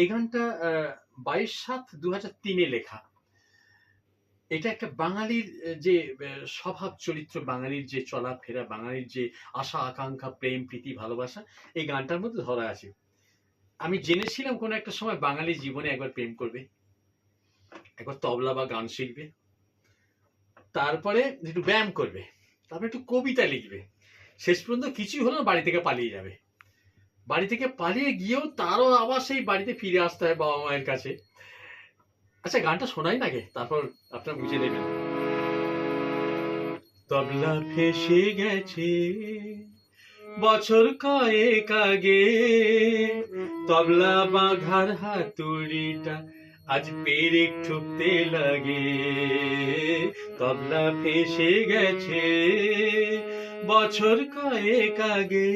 এই গানটা বাইশ সাত দু হাজার তিনে লেখা। এটা একটা বাঙালির যে স্বভাব চরিত্র, বাঙালির যে চলাফেরা, বাঙালির যে আশা, আকাঙ্ক্ষা, প্রেম, প্রীতি, ভালোবাসা, এই গানটার মধ্যে ধরা আছে। আমি জেনেছিলাম কোনো একটা সময় বাঙালি জীবনে একবার প্রেম করবে, একবার তবলা বা গান শিখবে, তারপরে একটু ব্যায়াম করবে, তারপরে একটু কবিতা লিখবে। শেষ পর্যন্ত কিছুই হলো বাড়ি থেকে পালিয়ে যাবে। বাড়ি থেকে পালিয়ে গিয়েও তারও আবার সেই বাড়িতে ফিরে আসতে হয় বাবা মায়ের কাছে। আচ্ছা গানটা শোনাই নাগে তারপর আপনার বুঝে নেবেন তবলা ফেসে গেছে, বছর কয়েক আগে। তবলা বাঁধার হাতুড়িটা আজ পেরে ঠুকতে লাগে। তবলা ফেসে গেছে বছর কয়েক আগে।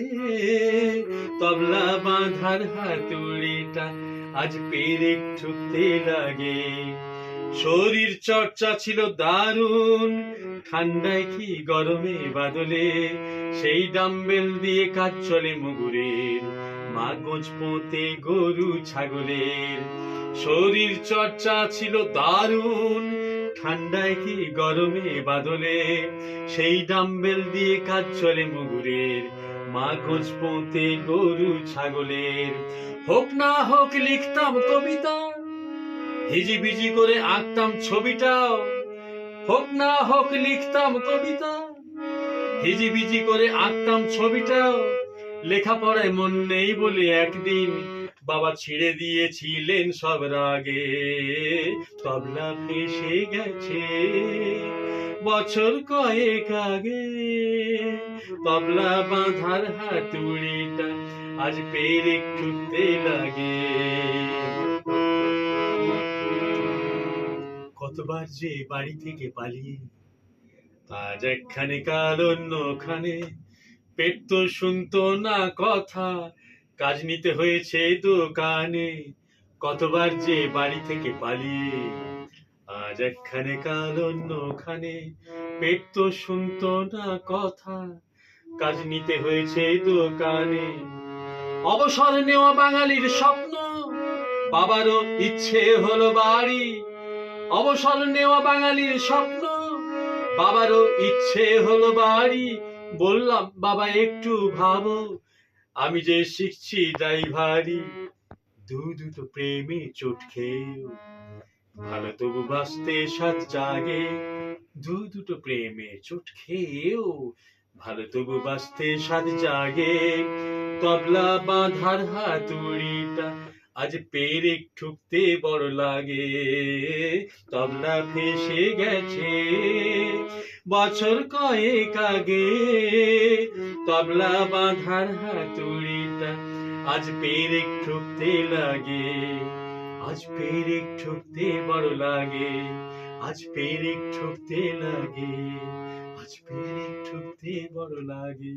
তবলা বাঁধার হাতুড়িটা আজ পেরে ঠুকতে লাগে। শরীর চর্চা ছিল দারুণ, ঠান্ডায় কি গরমে বাদলে সেই ডাম্বেল দিয়ে কাজ চলে মুগুরের। মাগজ পোতে গরু ছাগলের শরীর চর্চা ছিল দারুণ। ঠান্ডায় কি গরমে বাদলে? সেই ডাম্বেল দিয়ে কাজ চলে মুগুরের। মাগজ পোতে গরু ছাগলের। হোক না হোক লিখতাম কবিতা, হিজিবিজি করে আঁকতাম ছবিটাও। হোক না হোক লিখতাম কবিতা, হিজিবিজি করে আঁকতাম ছবিটাও। লেখাপড়ায় মন নেই বলে একদিন বাবা ছিঁড়ে দিয়েছিলেন সব রাগে। তবলা ফেসে গেছে বছর কয়েক আগে। তবলা বাঁধার হাতুড়িটা আজ পেরে ঠুকতে লাগে। কতবার যে বাড়ি থেকে পালিয়ে আজ একখানে কাল অন্যখানে পেট তো শুনতো না কথা। কাজ নিতে হয়েছে দোকানে, কতবার যে বাড়ি থেকে পালিয়ে। আজ একখানে কাল অন্যখানে, পেট তো শুনতো না কথা। কাজ নিতে হয়েছে দোকানে। অবসর নেওয়া বাঙালির স্বপ্ন, বাবারও ইচ্ছে হলো বাড়ি। অবসর নেওয়া বাঙালির স্বপ্ন, বাবারও ইচ্ছে হলো বাড়ি। বললাম, বাবা, একটু ভাবো। আমি যে শিখছি ড্রাইভারি দু দুটো প্রেমে চোট খেয়েও। ভালো তবু বাঁচতে সাত জাগে। দু দুটো প্রেমে চোট খেয়েও। ভালো তবু বাঁচতে সাত জাগে। তবলা বাঁধার হাতুড়িটা আজ পেরে ঠুকতে বড় লাগে। তবলা ফেসে গেছে বছর কয়েক আগে। তবলা বাঁধার হাতুড়িটা আজ পেরে ঠুকতে লাগে। আজ পেরে ঠুকতে বড় লাগে। আজ পেরে ঠুকতে লাগে। আজ পেরে ঠুকতে বড় লাগে।